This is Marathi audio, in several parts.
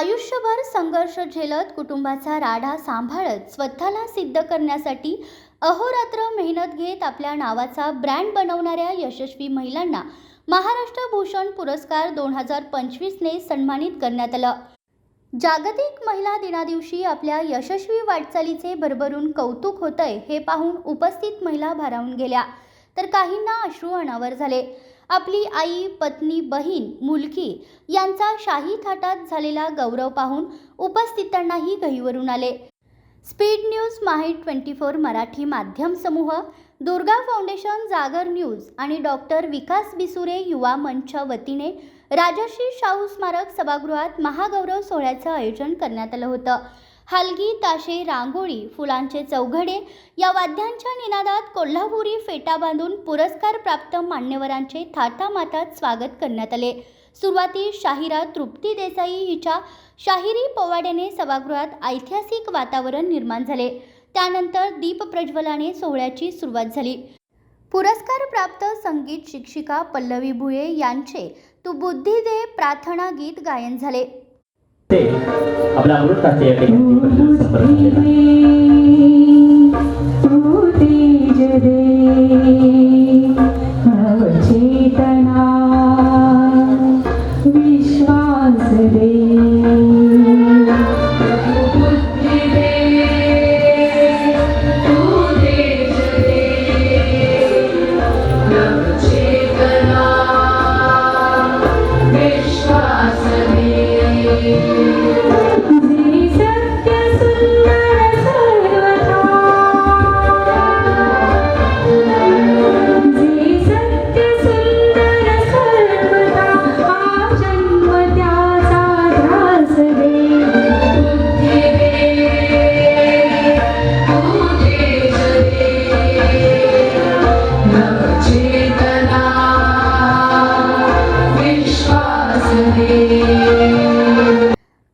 आयुष्यभर संघर्ष झेलत कुटुंबाचा राडा सांभाळत स्वतःला सिद्ध करण्यासाठी अहोरात्र मेहनत घेत आपल्या नावाचा ब्रँड बनवणाऱ्या यशस्वी महिलांना महाराष्ट्र भूषण पुरस्कार दोन हजार पंचवीसने सन्मानित करण्यात आलं. जागतिक महिला दिनादिवशी आपल्या यशस्वी वाटचालीचे भरभरून कौतुक होतंय हे पाहून उपस्थित महिला भारावून गेल्या. तर काहींना अश्रू अनावर झाले. आपली आई पत्नी बहीण मुलगी यांचा शाही थाटात झालेला गौरव पाहून उपस्थितांनाही गहीवरून आले. Speed news Mahi twenty four Marathi माध्यम समूह दुर्गा फाउंडेशन जागर न्यूज आणि डॉक्टर विकास बिसुरे युवा मंचच्या वतीने राजर्षी शाहू स्मारक सभागृहात महागौरव सोहळ्याचं आयोजन करण्यात आलं होतं. हलगी ताशे रांगोळी फुलांचे चौघडे या वाद्यांच्या निनादात कोल्हापुरी फेटा बांधून पुरस्कार प्राप्त मान्यवरांचे थाटामाटात स्वागत करण्यात आले. सुरुवातीस शाहिरा तृप्ती देसाई हिच्या शाहिरी पोवाड्याने सभागृहात ऐतिहासिक वातावरण निर्माण झाले. त्यानंतर दीप प्रज्वलाने सोहळ्याची सुरुवात झाली. पुरस्कार प्राप्त संगीत शिक्षिका पल्लवी भुये यांचे तू बुद्धी दे प्रार्थना गीत गायन झाले. ते आपला अमृताचे या ठिकाणी संपर्क केला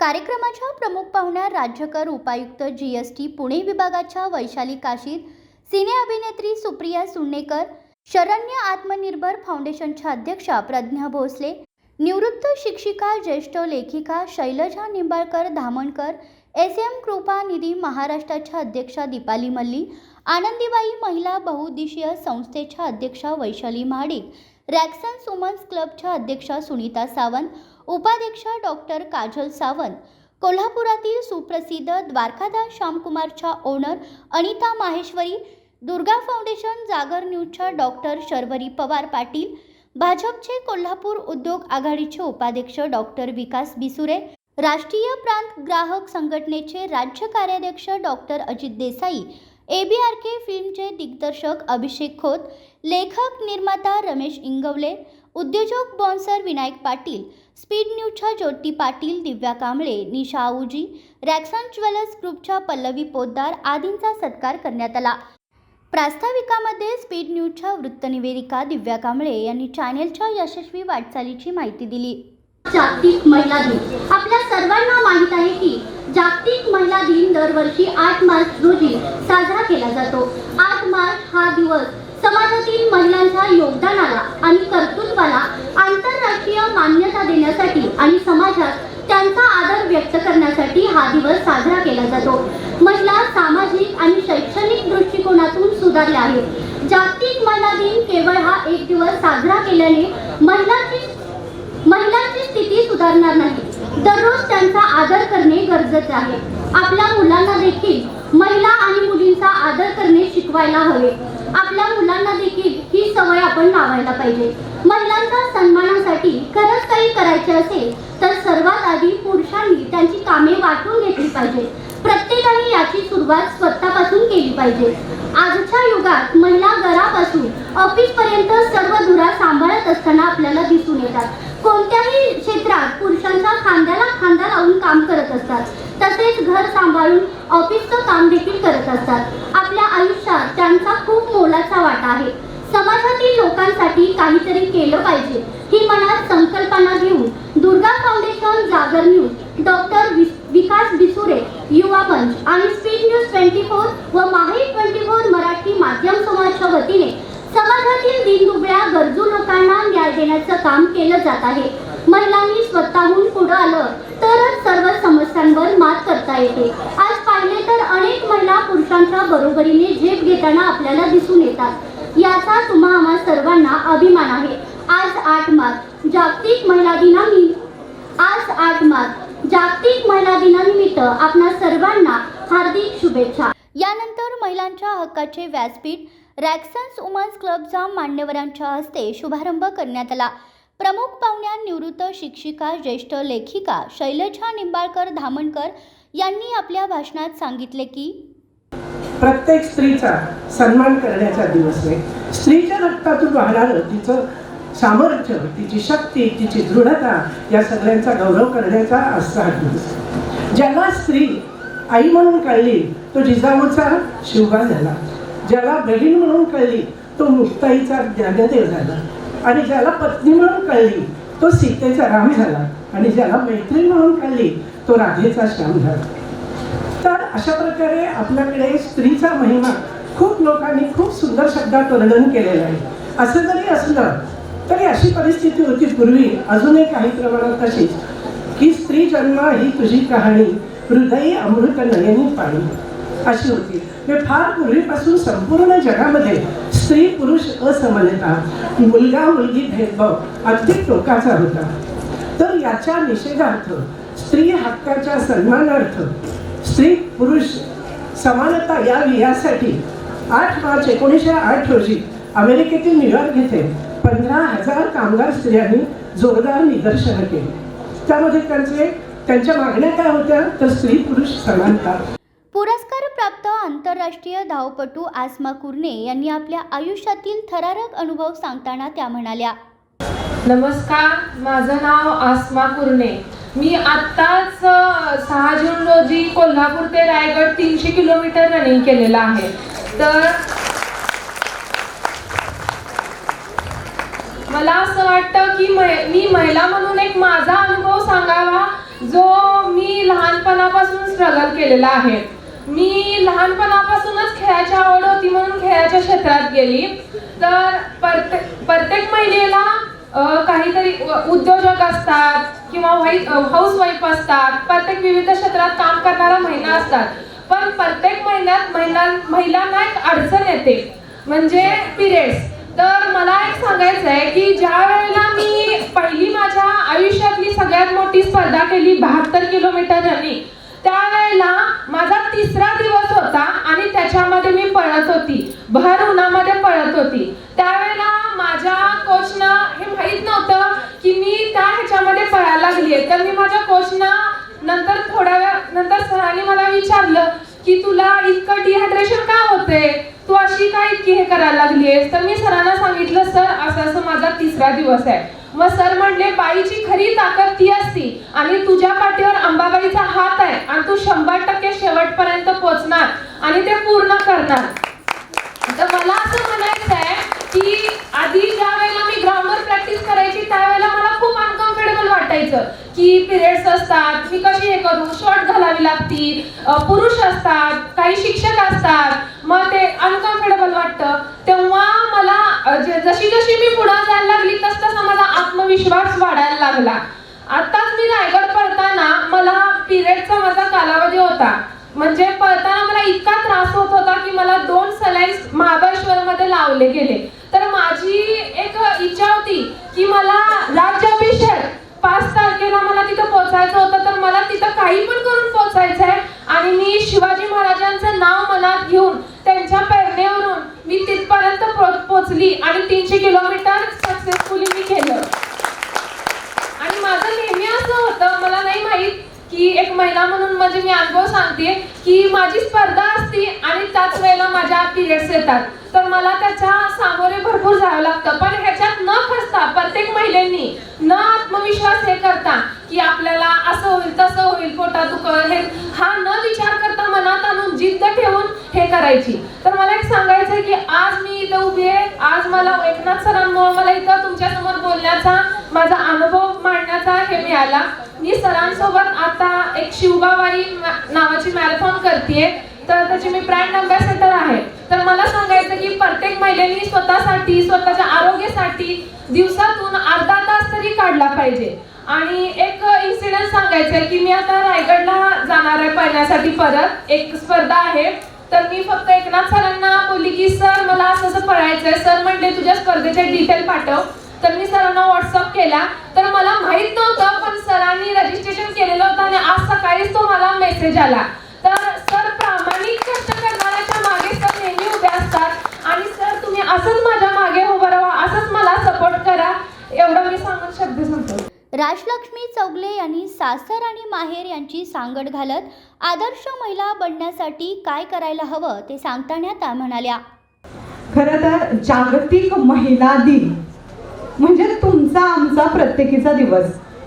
कार्यक्रमाच्या प्रमुख पाहुण्या राज्यकर उपायुक्त जी एस टी पुणे विभागाच्या वैशाली काशीद सिने अभिनेत्री सुप्रिया सुन्नेकर शरण्य आत्मनिर्भर फाउंडेशनच्या अध्यक्षा प्रज्ञा भोसले निवृत्त शिक्षिका ज्येष्ठ लेखिका शैलजा निंबाळकर धामणकर एस एम कृपा निधी महाराष्ट्राच्या अध्यक्षा दीपाली मल्ली आनंदीबाई महिला बहुद्देशीय संस्थेच्या अध्यक्षा वैशाली महाडिक रॅक्सन सुमन्स क्लबच्या अध्यक्षा सुनीता सावंत उपाध्यक्षा डॉक्टर काजल सावंत कोल्हापुरातील सुप्रसिद्ध द्वारकादास श्यामकुमारच्या ओनर अनिता माहेश्वरी दुर्गा फाउंडेशन जागर न्यूजच्या डॉक्टर शर्वरी पवार पाटील भाजपचे कोल्हापूर उद्योग आघाडीचे उपाध्यक्ष डॉक्टर विकास बिसुरे राष्ट्रीय प्रांत ग्राहक संघटनेचे राज्य कार्याध्यक्ष doctor Ajit Desai A B R K फिल्मचे दिग्दर्शक अभिषेक खोत लेखक निर्माता रमेश इंगवले उद्योजक बॉन्सर विनायक पाटील स्पीड न्यूजच्या ज्योती पाटील दिव्या कांबळे निशा आऊजी रॅक्सन ज्वेलर्स ग्रुपच्या पल्लवी पोद्दार आदींचा सत्कार करण्यात आला. प्रास्ताविकामध्ये स्पीड न्यूजच्या वृत्तनिवेदिका दिव्या कांबळे यांनी चॅनेलच्या यशस्वी वाटचालीची माहिती दिली. जागतिक महिला दिन. आपल्या सर्वांना माहीत आहे की जागतिक महिला दिन दरवर्षी आठ मार्च रोजी साजरा केला जातो. आठ मार्च हा दिवस समाजातील महिलांच्या योगदानाला आणि कर्तृत्वाला आंतरराष्ट्रीय मान्यता देण्यासाठी आणि समाजात त्यांचा आदर व्यक्त करण्यासाठी हा दिवस साजरा केला जातो. महिला सामाजिक आणि शैक्षणिक दृष्टिकोनातून सुधारल्या आहेत. जागतिक महिला दिन केवळ हा एक दिवस साजरा केल्याने महिलांची सुधारणार नाही. दररोज त्यांचा आदर करणे गरजेचे आहे. आपल्या मुलांना देखील महिला आणि मुलींचा आदर करणे शिकवायला हवे. आपल्या मुलांना देखील ही सवय आपण लावायला पाहिजे. महिलांच्या सन्मानासाठी खरंच काही करायचे असेल तर सर्वात आधी पुरुषांनी त्यांची कामे वाटून घेतली पाहिजे. प्रत्येकाने याची सुरुवात स्वतःपासून केली पाहिजे. आजच्या युगात महिला घरापासून ऑफिस पर्यंत सर्व धुरा सांभाळत असताना आपल्याला दिसून येतात. कोणत्याही क्षेत्रात पुरुषांच्या खांद्याला खांदा लावून काम करत असतात. तसेच घर सांभाळून ऑफिसचं काम देखील करत असतात. आपल्या आयुष्यात त्यांचा खूप मोलाचा वाटा आहे. समाजातील लोकांसाठी काहीतरी केलं पाहिजे ही मनात संकल्पना घेऊन. Durga foundation Jagar news doctor Vikas Bisure युवा मंच आणि स्पीड न्यूज ट्वेंटी फोर व माही ट्वेंटी फोर मराठी माध्यम समाजच्या वतीने समाजातील दिनदुबळ्या गरजू लोकांना न्याय देण्याचं काम केलं जात आहे. महिलांनी स्वतःहून पुढं आलं तरच सर्व समस्यांवर मात करता येते. आज पाहिले तर अनेक महिला पुरुषांच्या बरोबरीने झेप घेताना आपल्याला दिसून येतात. याचा तुम्हा आम्हा सर्वांना अभिमान आहे. आज आठ मार्च जागतिक महिला दिनानी आज आठ मार्च जागतिक महिला दिनानिमित्त आपणा सर्वांना हार्दिक शुभेच्छा. यानंतर महिलांच्या हक्काचे व्यासपीठ रॅक्सन्स वुमन्स क्लबचा मान्यवरांच्या हस्ते शुभारंभ करण्यात आला. प्रमुख पाहुण्या निवृत्त शिक्षिका ज्येष्ठ लेखिका शैलजा निंबाळकर धामणकर यांनी आपल्या भाषणात सांगितले की प्रत्येक स्त्रीचा सन्मान करण्याचा दिवस आहे. स्त्रीच्या रक्तातून वाहणारं तिचं सामर्थ्य तिची शक्ती तिची दृढता या सगळ्यांचा गौरव करण्याचा आजचा हा दिवस ज्याला स्त्री आई म्हणून काढली तो जिजाऊचा शिवगा झाला. ज्याला बहीण म्हणून कळली तो मुक्ताईचा ज्ञानदेव झाला. आणि ज्याला पत्नी म्हणून कळली तो सीतेचा राम झाला. आणि ज्याला मैत्रीण म्हणून कळली तो राधेचा श्याम झाला. तर अशा प्रकारे आपल्याकडे स्त्रीचा महिमा खूप लोकांनी खूप सुंदर शब्दात वर्णन केलेलं आहे. असं जरी असलं तरी अशी परिस्थिती होती पूर्वी अजूनही काही प्रमाणात तशीच की स्त्री जन्म ही तुझी कहाणी हृदयी अमृत नयनी पाणी अशी होती. हे फार पूर्वीपासून संपूर्ण जगामध्ये स्त्री पुरुष असमानता मुलगा मुलगी भेदभाव अगदी टोकाचा होता. तर याच्या निषेधार्थ स्त्री हक्काच्या सन्मानार्थ स्त्री पुरुष समानता यावी यासाठी आठ मार्च एकोणीसशे आठ रोजी अमेरिकेतील न्यूयॉर्क येथे पंधरा हजार कामगार स्त्रियांनी जोरदार निदर्शनं केली. त्यामध्ये त्यांचे त्यांच्या मागण्या काय होत्या? तर स्त्री पुरुष समानता. आंतरराष्ट्रीय धावपटू आसमा कुर्ने यांनी आपल्या आयुष्यातील थरारक अनुभव सांगताना त्या म्हणाल्या नमस्कार माझं नाव आसमा कुर्ने. मी आत्ताच सहा जून रोजी कोल्हापूर ते रायगड तीनशे किलोमीटर रनिंग केलेलं आहे. तर मला असं वाटतं की मै- मी महिला म्हणून एक माझा अनुभव सांगावा जो मी लहानपणापासून स्ट्रगल केलेला आहे. मी लहानपणापासूनच खेळाची आवड होती म्हणून खेळाच्या क्षेत्रात गेली. तर प्रत्येक प्रत्येक महिलेला काहीतरी उद्योजक असतात किंवा वाईफ हाऊसवाईफ असतात. प्रत्येक विविध क्षेत्रात काम करणारा महिला असतात. पण प्रत्येक महिन्यात महिला महिलांना एक अडचण येते. म्हणजे पिरियड्स तर मला एक सांगायचं आहे की ज्या वेळेला मी पहिली माझ्या आयुष्यातली सगळ्यात मोठी स्पर्धा केली बहात्तर किलोमीटर रनिंग त्यावेळेला माझा तिसरा दिवस होता आणि त्याच्यामध्ये मी पळत होती. भर उन्हामध्ये पळत होती. त्यावेळेला माझ्या कोचनं हे माहीत नव्हतं की मी त्या ह्याच्यामध्ये पळायला लागली तर मी माझ्या कोचनं नंतर थोड्या वेळ नंतर सरांनी मला विचारलं की तुला इतकं डिहायड्रेशन का होते तू अशी काय इतकी हे करायला लागली आहेस? तर मी सरांना सांगितलं सर असं असं माझा तिसरा दिवस आहे. मग सर म्हणले बाईची खरी ताकद ती असती आणि तुझ्या पाठीवर अंबाबाईचा हात आहे आणि तू शंभर टक्के शेवटपर्यंत पोहोचणार आणि ते पूर्ण करणार. तर मला असं म्हणायचं आहे की आधी ज्या वेळेला मी ग्राउंडवर प्रॅक्टिस करायची त्यावेळेला मला खूप अनकम्फर्टेबल वाटायचं की पिरियड्स असतात मी कशी हे करू? शॉर्ट घालावी लागती पुरुष असतात काही शिक्षक असतात. मग ते अनकम्फर्टेबल वाटतं. तेव्हा मला जशी जशी मी पुढे जायला लागली तस तसा माझा आत्मविश्वास वाढायला लागला. आताच मी रायगड पळताना मला पिरियडचा माझा कालावधी होता. म्हणजे पळताना मला इतका त्रास होत होता की मला दोन सलाईन्स महाबळेश्वर मध्ये लावले गेले. तर माझी एक इच्छा होती की मला राज्याभिषेक पाच तारखेला मला तिथं पोहोचायचं होतं. तर मला तिथं काही पण करून पोहोचायचं आहे आणि मी शिवाजी महाराजांचं नाव मनात घेऊन त्यांच्या प्रेरणेवरून मी तिथपर्यंत पोहोचली आणि तीनशे किलोमीटर सक्सेसफुली मी केलं आणि माझं नेहमी असं होतं मला नाही माहीत की एक महिला म्हणून म्हणजे मी अनुभव सांगते की माझी स्पर्धा असते आणि त्याच वेळेला माझ्या पिरियड्स येतात. तर मला त्याच्या सामोरे भरपूर जावं लागतं. पण ह्याच्यात न फसता प्रत्येक महिलेनी न आत्मविश्वास हे करता की आपल्याला असं होईल तसं होईल पोटा दुखल हे हा न विचार करता मनात आणून जिद्द ठेवून हे करायची. तर मला एक सांगायचं की आज मी इथं उभी आहे. आज मला एकनाथ सरांमुळे मला इथं तुमच्यासमोर बोलण्याचा माझा अनुभव मांडण्याचा हे मिळाला. मी सरांसोबत आता एक शिवबावारी मॅ- नावाची मॅरेथॉन करते तर त्याची मी ब्रँड अम्बॅसेडर आहे. तर मला सांगायचं की प्रत्येक महिलेनी स्वतःसाठी स्वतःच्या आरोग्यासाठी दिवसातून अर्धा तास तरी काढला पाहिजे. आणि एक इन्सिडेंट सांगायचं आहे की मी आता रायगडला जाणार आहे पळण्यासाठी परत. एक स्पर्धा आहे. तर मी फक्त एकनाथ सरांना बोलली की सर मला असं असं पळायचं आहे सर म्हणले तुझ्या स्पर्धेचे डिटेल पाठव. तर मी सरांना व्हॉट्सअप केला. तर मला माहीत नव्हतं पण सरांनी रजिस्ट्रेशन केलेलं होतं आणि आज सकाळीच तो मला मेसेज आला. तर सर प्रामाणिक कष्ट करणाऱ्याच्या मागे सर नेहमी उभे असतात. आणि सर तुम्ही असंच माझ्या मागे उभं राहा असंच मला सपोर्ट करा. एवढं मी सांगत शब्द सांगतो राजलक्ष्मी चौगले यांनी सासर आणि माहेर यांची सांगड घालत आदर्श महिला बनण्यासाठी काय करायला हवं ते सांगताना त्या म्हणाल्या खरं तर जागतिक महिला दिन. म्हणजे तुमचा आमचा प्रत्येकीचा दिवस.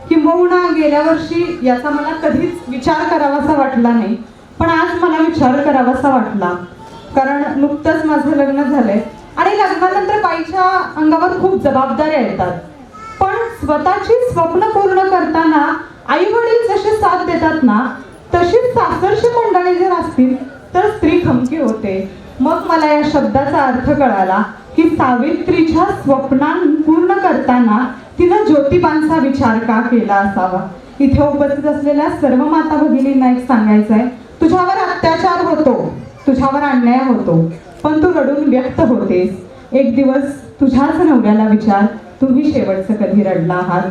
किंबहुना गेल्या वर्षी याचा मला कधीच विचार करावासा वाटला नाही पण आज मला विचार करावासा वाटला. कारण नुकतंच माझं लग्न झालंय आणि लग्नानंतर बाईच्या अंगावर खूप जबाबदाऱ्या येतात. पण स्वतःची स्वप्न पूर्ण करताना आई वडील जसे साथ देतात ना तशीच सासरची मंडळी जर असतील तर स्त्री खमकी होते. मग मला या शब्दाचा अर्थ कळाला. की सावित्रीच्या स्वप्नां पूर्ण करताना तिनं ज्योतिबांचा विचार का केला असावा? इथे उपस्थित असलेल्या सर्व माता भगिनींना एक सांगायचं आहे तुझ्यावर अत्याचार होतो तुझ्यावर अन्याय होतो पण तू रडून व्यक्त होतेस. एक दिवस तुझ्याच नवऱ्याला विचार तुम्ही शेवटचं कधी रडला आहात?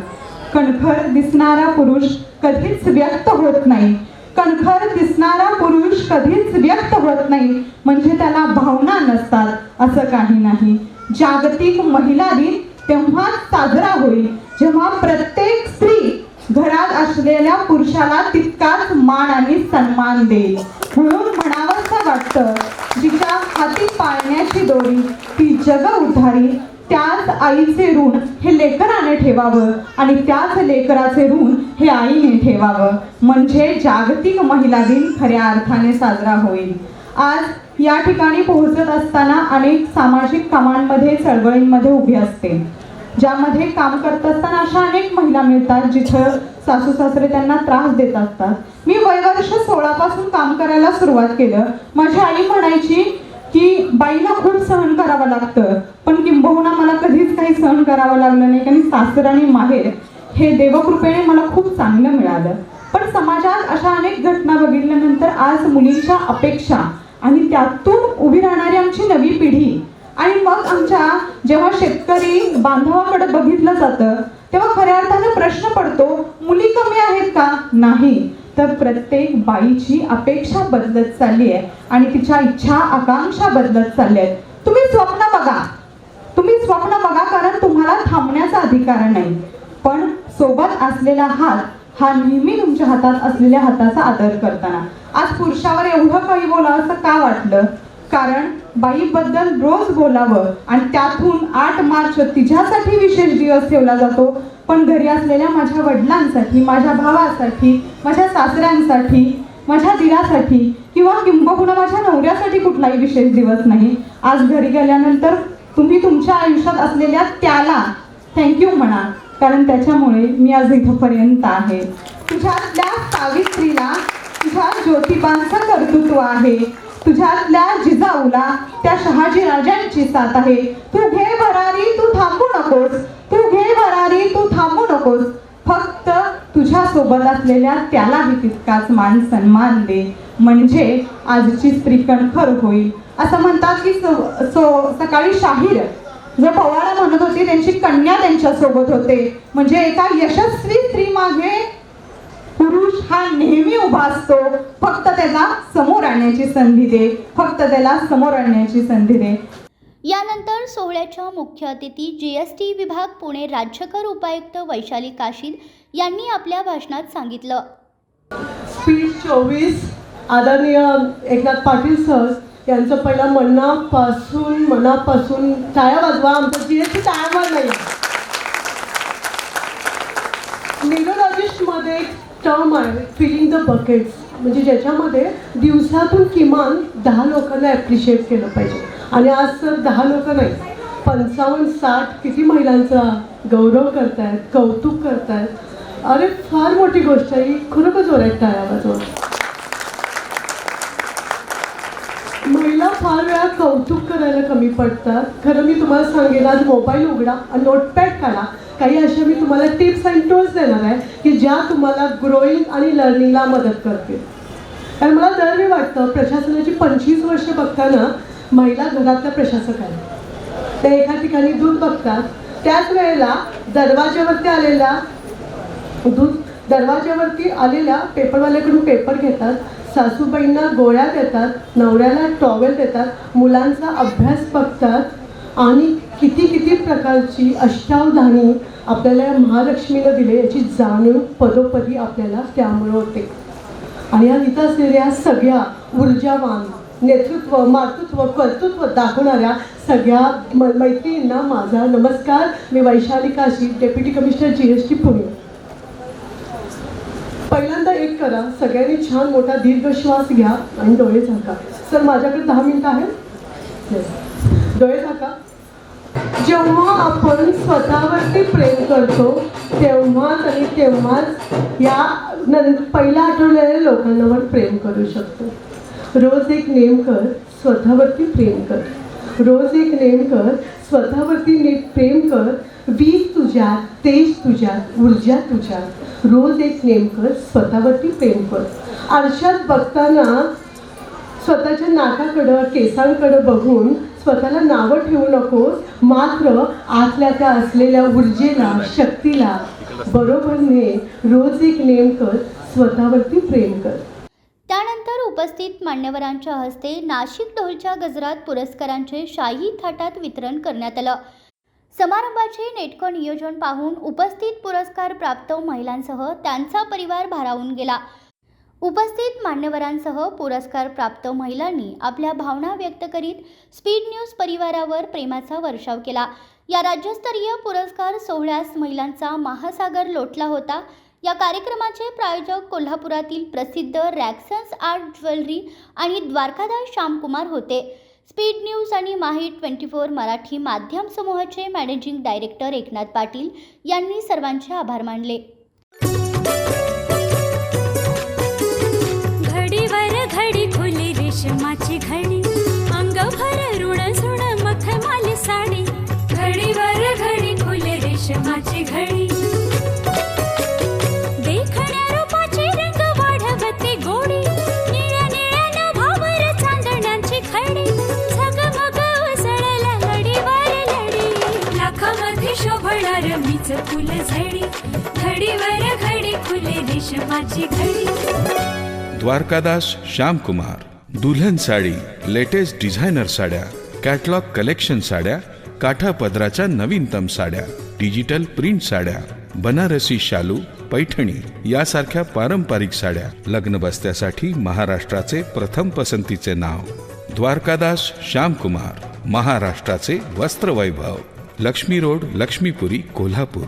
कणखर दिसणारा पुरुष कधीच व्यक्त होत नाही. कणखर दिसणारा पुरुष कधीच व्यक्त होत नाही. म्हणजे त्याला भावना नसतात. असं काही नाही. जागतिक महिला दिन तेव्हा साजरा होईल. जेव्हा प्रत्येक स्त्री घरात असलेल्या पुरुषाला तितकाच मान आणि सन्मान देईल. म्हणून म्हणावंसं वाटतं जिच्या हाती पाळण्याची दोरी ती जग उधारी त्याच आईचे ऋण हे लेकराने ठेवावं आणि त्याच लेकराचे ऋण हे आईने ठेवावं. म्हणजे जागतिक महिला दिन खऱ्या अर्थाने साजरा होईल. आज या ठिकाणी पोहोचत असताना अनेक सामाजिक कामांमध्ये चळवळींमध्ये उभी असते. ज्यामध्ये काम करत असताना अशा अनेक महिला मिळतात जिथं सासू सासरे त्यांना त्रास देत असतात. मी वयवर्ष सोळापासून काम करायला सुरुवात केलं. माझी आई म्हणायची की बाईला खूप सहन करावं लागतं. पण किंबहुना मला कधीच काही सहन करावं लागलं नाही कारण सासर आणि माहेर हे देवकृपेने मला खूप चांगलं मिळालं. पण समाजात अशा अनेक घटना बघितल्यानंतर आज मुलींच्या अपेक्षा आणि त्यातून उभी राहणारी आमची नवी पिढी आणि मग आमच्या जेव्हा शेतकरी बांधवाकडे बघितलं जातं तेव्हा खऱ्या अर्थानं प्रश्न पडतो मुली कमी आहेत का? नाही. तर प्रत्येक बाईची अपेक्षा बदलत चालली आहे आणि तिच्या इच्छा आकांक्षा बदलत चालल्या आहेत. तुम्ही स्वप्न बघा. तुम्ही स्वप्न बघा कारण तुम्हाला थांबण्याचा अधिकार नाही. पण सोबत असलेला हात हा नेहमी तुमच्या हातात असलेल्या हाताचा आदर करताना. आज पुरुषावर एवढं काही बोला असं का वाटलं? कारण बाईबद्दल रोज बोलावं आणि त्यातून आठ मार्च तिच्यासाठी विशेष दिवस ठेवला जातो. पण घरी असलेल्या माझ्या वडिलांसाठी माझ्या भावासाठी माझ्या सासऱ्यांसाठी माझ्या दिरासाठी किंवा किंबहुना माझ्या नवऱ्यासाठी कुठलाही विशेष दिवस नाही. आज घरी गेल्यानंतर तुम्ही तुमच्या आयुष्यात असलेल्या त्याला थँक्यू म्हणा कारण त्याच्यामुळे मी आज इथंपर्यंत आहे. तुझ्यातल्या सावित्रीला तुझ्या ज्योतिबांचं कर्तृत्व आहे. तुझ्यातल्या जिजाऊला त्या शहाजी राजांची साथ आहे. तू घे भरारी तू थांबू नकोस. तू घे भरारी तू थांबू नकोस. फक्त तुझ्या सोबत असलेल्या त्यालाही तितकाच मान सन्मान दे. म्हणजे आजची स्त्री कणखर होईल. असं म्हणतात की सो सो- सकाळी शाहीर जे पवार म्हणत होती त्यांची कन्या त्यांच्यासोबत होते. म्हणजे एका यशस्वी स्त्री मागे पुरुष हा नेहमी उभा असतो. फक्त त्याला समोर आणण्याची संधी दे. फक्त त्याला समोर आणण्याची संधी दे. यानंतर सोहळ्याच्या मुख्य अतिथी जी एस टी विभाग पुणे राज्यकर उपायुक्त वैशाली काशीद यांनी आपल्या भाषणात सांगितलं. स्पीड चोवीस आदरणीय एकनाथ पाटील सर यांचं पहिलं मनापासून मनापासून टाळ्या वाजवा. आमचं जी एस टी टाळ्यावर नाही न्यूरोलॉजिस्टमध्ये एक टर्म आहे फिलिंग द बकेट्स म्हणजे ज्याच्यामध्ये दिवसातून किमान दहा लोकांना ॲप्रिशिएट केलं पाहिजे. आणि आज तर दहा लोक नाही पंचावन्न साठ किती महिलांचा गौरव करतायत कौतुक करतायत. अरे फार मोठी गोष्ट आहे ही खरोखर जोरात टाळ्या महिला फार वेळा कौतुक करायला कमी पडतात. खरं मी तुम्हाला सांगेन आज मोबाईल उघडा नोटपॅड काढा काही अशा मी तुम्हाला टिप्स अँड टूल्स देणार आहे की ज्या तुम्हाला ग्रोईंग आणि लर्निंगला मदत करतील. कारण मला दरवेळी वाटतं प्रशासनाची पंचवीस वर्ष बघताना महिला घरातल्या प्रशासक आहेत. ते एका ठिकाणी दूध बघतात. त्याच वेळेला दरवाज्यावरती आलेला दूध दरवाज्यावरती आलेल्या पेपरवाल्याकडून पेपर घेतात. सासूबाईंना गोळ्या देतात नवऱ्याला टॉवेल देतात मुलांचा अभ्यास बघतात. आणि किती किती प्रकारची अष्टावधानी आपल्याला या महालक्ष्मीनं दिले याची जाणीव पदोपदी आपल्याला त्यामुळे होते. आणि या इथं असलेल्या सगळ्या ऊर्जावान नेतृत्व मातृत्व कर्तृत्व दाखवणाऱ्या सगळ्या म मैत्रिणींना माझा नमस्कार. मी Vaishali Kashi deputy commissioner G S T Pune. पहिल्यांदा एक करा सगळ्यांनी छान मोठा दीर्घ श्वास घ्या आणि डोळे झाका. सर माझ्याकडे दहा मिनिटं आहे डोळे झाका. जेव्हा आपण स्वतःवरती प्रेम करतो तेव्हाच आणि तेव्हाच या नं पहिल्या आठवलेल्या लोकांवर प्रेम करू शकतो. रोज एक नेम कर स्वतःवरती प्रेम कर. रोज एक नेम कर स्वतःवरती ने प्रेम कर. वीज तुझ्यात तेज तुझ्यात ऊर्जा तुझ्यात रोज एक नेम कर स्वतःवरती प्रेम कर. आरशात बघताना स्वतःच्या नाकाकडं केसांकडं बघून स्वतःला नावं ठेवू नकोस. मात्र आतल्या त्या असलेल्या ऊर्जेला शक्तीला बरोबर ने रोज एक नेम कर स्वतःवरती प्रेम कर. त्यानंतर उपस्थित मान्यवरांच्या हस्ते नाशिक ढोलच्या गजरात पुरस्कारांचे शाही थाटात वितरण करण्यात आलं. समारंभाचे नेटकं नियोजन पाहून उपस्थित पुरस्कार प्राप्त महिलांसह त्यांचा परिवार भारावून गेला. उपस्थित मान्यवरांसह पुरस्कार प्राप्त महिलांनी आपल्या भावना व्यक्त करीत स्पीड न्यूज परिवारावर प्रेमाचा वर्षाव केला. या राज्यस्तरीय पुरस्कार सोहळ्यास महिलांचा महासागर लोटला होता. या कार्यक्रमाचे प्रायोजक कोल्हापुरातील प्रसिद्ध रॅक्सन्स आर्ट ज्वेलरी आणि द्वारकादास श्यामकुमार होते. स्पीड न्यूज आणि माही ट्वेंटी फोर मराठी माध्यम समूहाचे मॅनेजिंग डायरेक्टर एकनाथ पाटील यांनी सर्वांचे आभार मानले. घडी खुली रेशमाची घडी. अंग भर ऋण झुण मखमाली साडी. घडीवर घडी खुली रेशमाची घडी. देखण्या रूपाची रंग वाढवते गोडी. निळ्या निळ्या नभावर चांदण्यांची खडी. झगमग घडीवर लडी लाखामध्ये शोभणार मीच फुल झडी घडीवर घडी खुले रेशमाची घडी. द्वारकादास श्यामकुमार. दुल्हन साडी लेटेस्ट डिझायनर साड्या कॅटलॉग कलेक्शन साड्या काठा पदराच्या नवीनतम साड्या डिजिटल प्रिंट साड्या बनारसी शालू पैठणी यासारख्या पारंपरिक साड्या लग्न बस्त्यासाठी महाराष्ट्राचे प्रथम पसंतीचे नाव. द्वारकादास श्यामकुमार महाराष्ट्राचे वस्त्र वैभव. लक्ष्मी रोड लक्ष्मीपुरी कोल्हापूर.